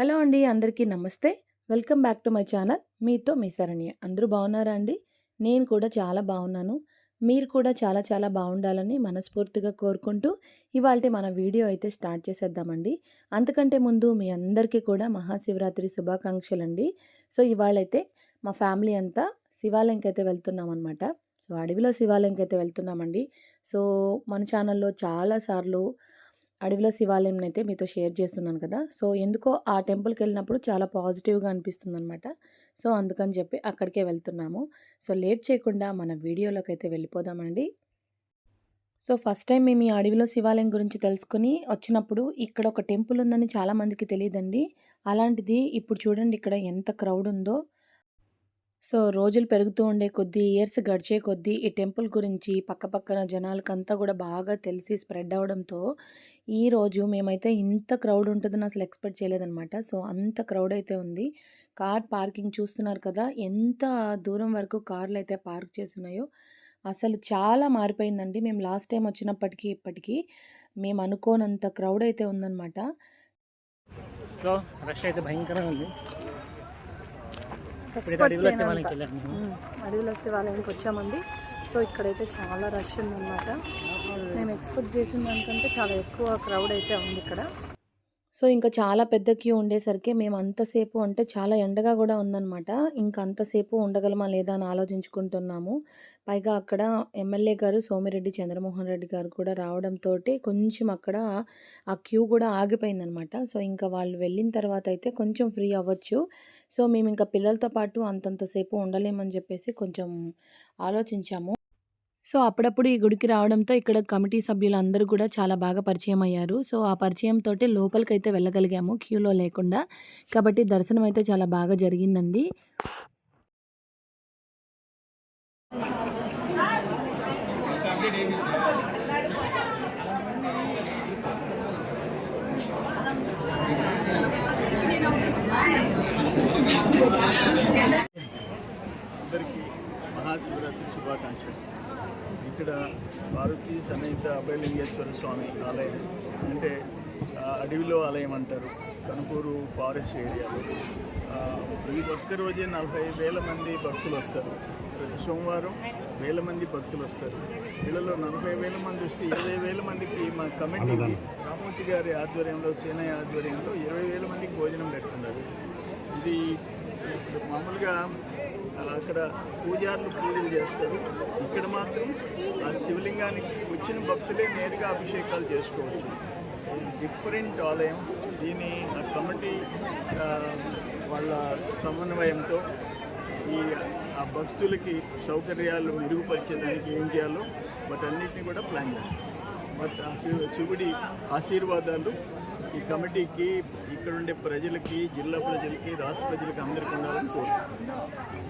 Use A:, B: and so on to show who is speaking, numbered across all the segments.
A: Hello అండి అందరికీ నమస్తే. Welcome back to my channel. మీతో మీ శరణ్య. అందరూ బాగున్నారా అండి? నేను కూడా చాలా బాగున్నాను. మీరు కూడా చాలా చాలా బాగుండాలని మనస్ఫూర్తిగా కోరుకుంటూ ఇవాళ మన వీడియో అయితే స్టార్ట్ చేసేద్దామండి. అంతకంటే ముందు మీ అందరికీ కూడా మహాశివరాత్రి శుభాకాంక్షలు అండి సో ఇవాళైతే మా ఫ్యామిలీ అంతా శివాలయంకి అయితే వెళ్తున్నాం అనమాట సో అడవిలో శివాలయంకి అయితే వెళ్తున్నామండి. సో మన ఛానల్లో చాలాసార్లు అడవిలో శివాలయం అయితే మీతో షేర్ చేస్తున్నాను కదా. సో ఎందుకో ఆ టెంపుల్కి వెళ్ళినప్పుడు చాలా పాజిటివ్గా అనిపిస్తుంది అనమాట సో అందుకని చెప్పి అక్కడికే వెళ్తున్నాము. సో లేట్ చేయకుండా మన వీడియోలోకి అయితే వెళ్ళిపోదామండి. సో ఫస్ట్ టైం మేము ఈ అడవిలో శివాలయం గురించి తెలుసుకుని వచ్చినప్పుడు ఇక్కడ ఒక టెంపుల్ ఉందని చాలామందికి తెలియదండి. అలాంటిది ఇప్పుడు చూడండి ఇక్కడ ఎంత క్రౌడ్ ఉందో. సో రోజులు పెరుగుతూ ఉండే కొద్దీ ఇయర్స్ గడిచే కొద్దీ ఈ టెంపుల్ గురించి పక్కపక్కన జనాలకంతా కూడా బాగా తెలిసి స్ప్రెడ్ అవడంతో ఈరోజు మేమైతే ఇంత క్రౌడ్ ఉంటుందని అసలు ఎక్స్పెక్ట్ చేయలేదన్నమాట. సో అంత క్రౌడ్ అయితే ఉంది. కార్ పార్కింగ్ చూస్తున్నారు కదా ఎంత దూరం వరకు కార్లు అయితే పార్క్ చేస్తున్నాయో అసలు చాలా మారిపోయిందండి. మేము లాస్ట్ టైం వచ్చినప్పటికీ ఇప్పటికీ మేము అనుకోనంత క్రౌడ్ అయితే ఉందన్నమాట.
B: సో రష్ అయితే భయంకరంగా ఉంది. అడవిలో శివాలయంకి
A: వచ్చామండి. సో ఇక్కడైతే చాలా రష్ ఉందన్నమాట. మేము ఎక్స్పెక్ట్ చేసిన దానికంటే చాలా ఎక్కువ క్రౌడ్ అయితే ఉంది ఇక్కడ. సో ఇంకా చాలా పెద్ద క్యూ ఉండేసరికి మేము అంతసేపు అంటే చాలా ఎండగా కూడా ఉందన్నమాట. ఇంకా అంతసేపు ఉండగలమా లేదా అని ఆలోచించుకుంటున్నాము. పైగా అక్కడ ఎమ్మెల్యే గారు సోమిరెడ్డి చంద్రమోహన్ రెడ్డి గారు కూడా రావడంతో కొంచెం అక్కడ ఆ క్యూ కూడా ఆగిపోయిందనమాట సో ఇంకా వాళ్ళు వెళ్ళిన తర్వాత అయితే కొంచెం ఫ్రీ అవ్వచ్చు. సో మేము ఇంకా పిల్లలతో పాటు అంతంతసేపు ఉండలేమని చెప్పేసి కొంచెం ఆలోచించాము. సో అప్పుడప్పుడు ఈ గుడికి రావడంతో ఇక్కడ కమిటీ సభ్యులు అందరూ కూడా చాలా బాగా పరిచయం అయ్యారు. సో ఆ పరిచయం లోపలికైతే వెళ్ళగలిగాము క్యూలో లేకుండా. కాబట్టి దర్శనం అయితే చాలా బాగా జరిగిందండి
C: అందరికీ మహాశివరాత్రి శుభాకాంక్షలు ఇక్కడ పార్వతీ సమేత అభయలింగేశ్వర స్వామి ఆలయం అంటే అడవిలో ఆలయం అంటారు కనుపూరు ఫారెస్ట్ ఏరియాలో ఈ ఒక్క రోజే నలభై వేల మంది భక్తులు వస్తారు. ప్రతి సోమవారం వేల మంది భక్తులు వస్తారు. వీళ్ళలో నలభై వేల మంది వస్తే ఇరవై వేల మందికి మా కమిటీ రామూర్తి గారి ఆధ్వర్యంలో సేనయ్య ఆధ్వర్యంలో ఇరవై వేల మందికి భోజనం పెడుతున్నారు. ఇది మామూలుగా అక్కడ పూజారులు పూజలు చేస్తారు. ఇక్కడ మాత్రం ఆ శివలింగానికి వచ్చిన భక్తులే నేరుగా అభిషేకాలు చేసుకోవచ్చు. డిఫరెంట్ ఆలయం. దీని ఆ కమిటీ వాళ్ళ సమన్వయంతో ఈ ఆ భక్తులకి సౌకర్యాలు మెరుగుపరిచేదానికి ఏం చేయాలో వాటన్నిటిని కూడా ప్లాన్ చేస్తాం. బట్ ఆ శివుడి ఆశీర్వాదాలు ఈ కమిటీకి ఇక్కడ ఉండే ప్రజలకి జిల్లా ప్రజలకి రాష్ట్ర ప్రజలకి అందరికీ ఉండాలని కోరుకుంటున్నాను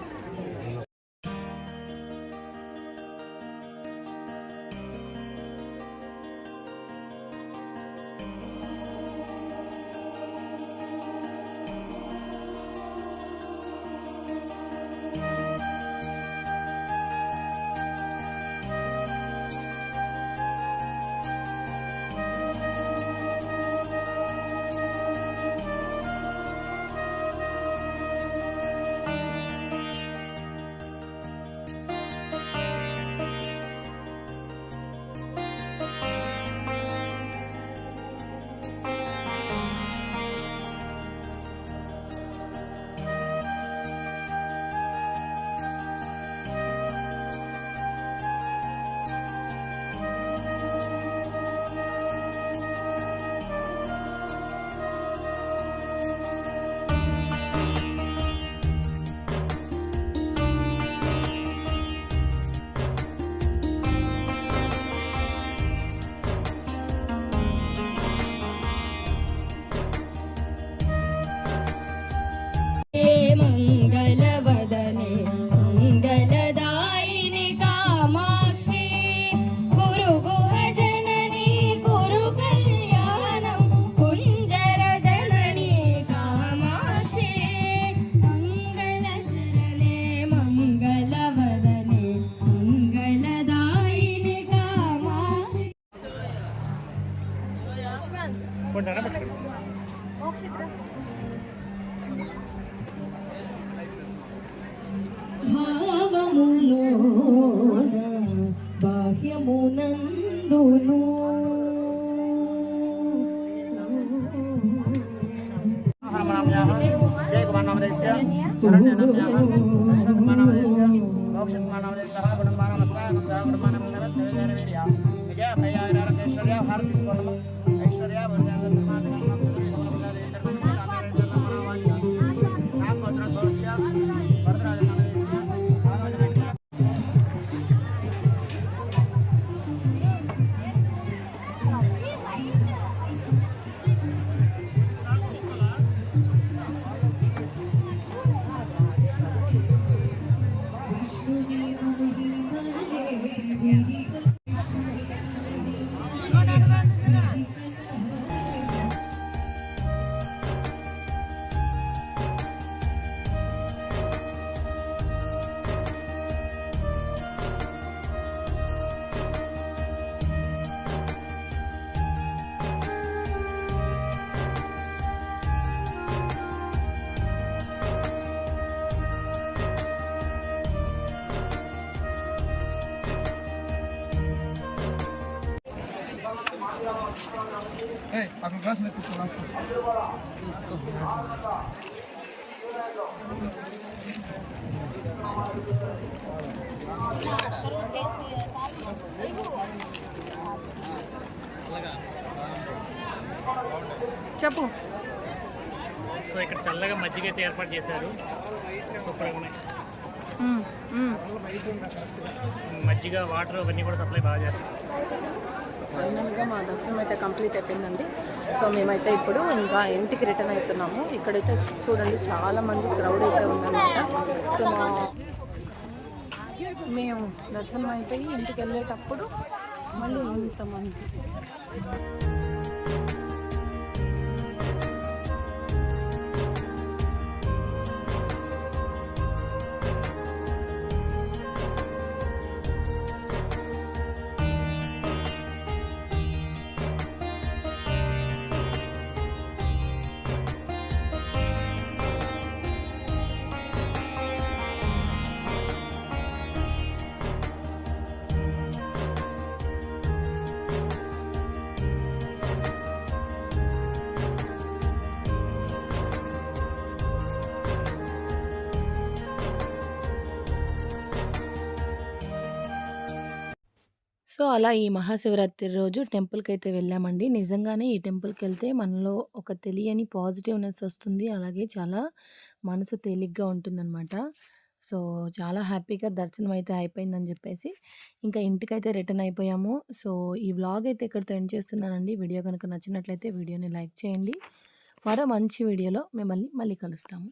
D: భావములో బాహ్యమునందును
A: చెప్పు.
B: సో ఇక్కడ చల్లగా మజ్జిగ అయితే ఏర్పాటు చేశారు. సూపర్గా ఉన్నాయి. మజ్జిగ వాటర్ అవన్నీ కూడా సప్లై బాగా చేస్తారు.
A: ఫైనల్గా మా దర్శనం అయితే కంప్లీట్ అయిపోయిందండి. సో మేమైతే ఇప్పుడు ఇంకా ఇంటికి రిటర్న్ అవుతున్నాము. ఇక్కడైతే చూడండి చాలామంది క్రౌడ్ అయితే ఉందన్నమాట. సో మా మేము దర్శనం అయిపోయి ఇంటికి వెళ్ళేటప్పుడు మళ్ళీ ఇంతమంది. సో అలా ఈ మహాశివరాత్రి రోజు టెంపుల్కి అయితే వెళ్ళామండి. నిజంగానే ఈ టెంపుల్కి వెళ్తే మనలో ఒక తెలియని పాజిటివ్నెస్ వస్తుంది. అలాగే చాలా మనసు తేలిగ్గా ఉంటుందన్నమాట. సో చాలా హ్యాపీగా దర్శనం అయితే అయిపోయిందని చెప్పేసి ఇంకా ఇంటికైతే రిటర్న్ అయిపోయాము. సో ఈ వ్లాగ్ అయితే ఇక్కడితో ఎండ్ చేస్తున్నానండి. వీడియో కనుక నచ్చినట్లయితే వీడియోని లైక్ చేయండి. మరో మంచి వీడియోలో మిమ్మల్ని మళ్ళీ కలుస్తాము.